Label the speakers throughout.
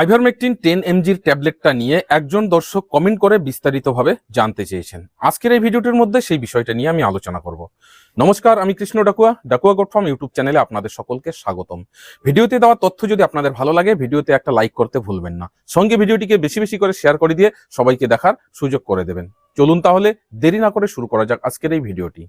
Speaker 1: Ivermectin ten এমজির ট্যাবলেটটা নিয়ে একজন দর্শক কমেন্ট করে বিস্তারিতভাবে জানতে চেয়েছেন। আজকের এই ভিডিওটির মধ্যে সেই বিষয়টা নিয়ে আমি আলোচনা করব। নমস্কার, আমি Krishna Dakua Dakua goat farm YouTube চ্যানেলে আপনাদের সকলকে স্বাগতম। ভিডিওতে দেওয়া তথ্য যদি আপনাদের ভালো লাগে, ভিডিওতে একটা লাইক করতে ভুলবেন না। সঙ্গে ভিডিওটিকে বেশি বেশি করে শেয়ার করে দিয়ে সবাইকে দেখার সুযোগ করে দেবেন। চলুন তাহলে দেরি না করে শুরু করা যাক আজকের এই ভিডিওটি।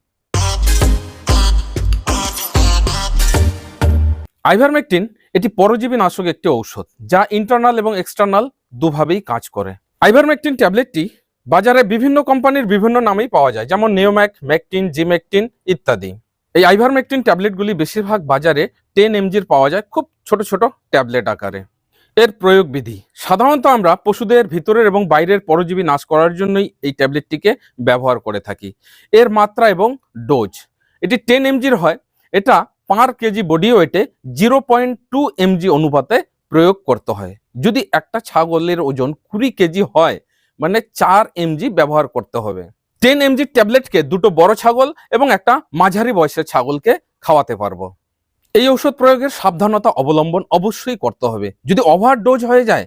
Speaker 1: আইভারমেকটিন এটি পরজীবী নাশক একটি ঔষধ, যা ইন্টারনাল এবং এক্সটার্নাল দুভাবেই কাজ করে। আইভারমেকটিন ট্যাবলেটটি বাজারে বিভিন্ন কোম্পানির বিভিন্ন নামেই পাওয়া যায়, যেমন নিওম্যাক ম্যাকটিন জিম্যাকটিন ইত্যাদি। এই আইভারমেকটিন ট্যাবলেটগুলি বেশিরভাগ বাজারে টেন এমজির পাওয়া যায় খুব ছোট ছোট ট্যাবলেট আকারে। এর প্রয়োগ বিধি, সাধারণত আমরা পশুদের ভিতরের এবং বাইরের পরজীবী নাশ করার জন্যই এই ট্যাবলেটটিকে ব্যবহার করে থাকি। এর মাত্রা এবং ডোজ, এটি টেন এমজির হয়, এটা পার কেজি বডি ওয়েটে জিরো পয়েন্ট টু এমজি অনুপাতে প্রয়োগ করতে হয়। যদি একটা ছাগলের ওজন কুড়ি কেজি হয় মানে চার এমজি ব্যবহার করতে হবে। টেন এমজি ট্যাবলেটকে দুটো বড় ছাগল এবং একটা মাঝারি বয়সের ছাগলকে খাওয়াতে পারব। এই ওষুধ প্রয়োগের সাবধানতা অবলম্বন অবশ্যই করতে হবে। যদি ওভারডোজ হয়ে যায়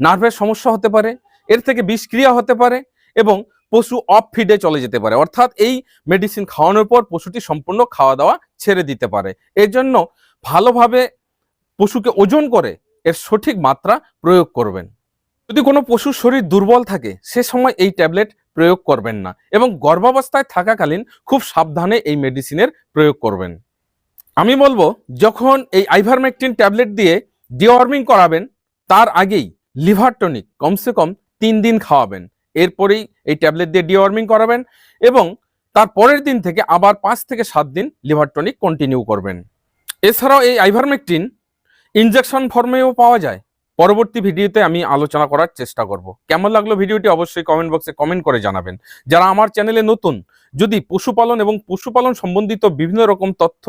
Speaker 1: নার্ভের সমস্যা হতে পারে, এর থেকে বিষক্রিয়া হতে পারে এবং পশু অফ ফিডে চলে যেতে পারে। অর্থাৎ এই মেডিসিন খাওয়ানোর পর পশুটি সম্পূর্ণ খাওয়া দাওয়া ছেড়ে দিতে পারে। এর জন্য ভালোভাবে পশুকে ওজন করে এর সঠিক মাত্রা প্রয়োগ করবেন। যদি কোনো পশুর শরীর দুর্বল থাকে, সে সময় এই ট্যাবলেট প্রয়োগ করবেন না এবং গর্ভাবস্থায় থাকাকালীন খুব সাবধানে এই মেডিসিনের প্রয়োগ করবেন। আমি বলব, যখন এই আইভারমেকটিন ট্যাবলেট দিয়ে ডিওয়ার্মিং করাবেন, তার আগেই লিভার টনিক কমসে কম তিন দিন খাওয়াবেন। এরপরেই এই ট্যাবলেট দিয়ে ডিওয়ার্মিং করাবেন এবং তার পরের দিন থেকে আবার পাঁচ থেকে সাত দিন লিভার টনিক কন্টিনিউ করবেন। এছাড়াও এই আইভারমেকটিন ইনজেকশন ফর্মেও পাওয়া যায়। পরবর্তী ভিডিওতে আমি আলোচনা করার চেষ্টা করব। কেমন লাগল ভিডিওটি অবশ্যই কমেন্ট বক্সে কমেন্ট করে জানাবেন। যারা আমার চ্যানেলে নতুন, যদি পশুপালন এবং পশুপালন সম্বন্ধিত বিভিন্ন রকম তথ্য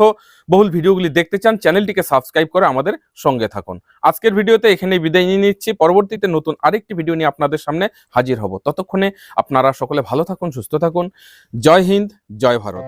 Speaker 1: বহুল ভিডিওগুলি দেখতে চান চ্যানেলটিকে সাবস্ক্রাইব করে আমাদের সঙ্গে থাকুন। আজকের ভিডিওতে এখানেই বিদায় নিয়ে নিচ্ছি। পরবর্তীতে নতুন আরেকটি ভিডিও নিয়ে আপনাদের সামনে হাজির হব। ততক্ষণে আপনারা সকলে ভালো থাকুন, সুস্থ থাকুন। জয় হিন্দ, জয় ভারত।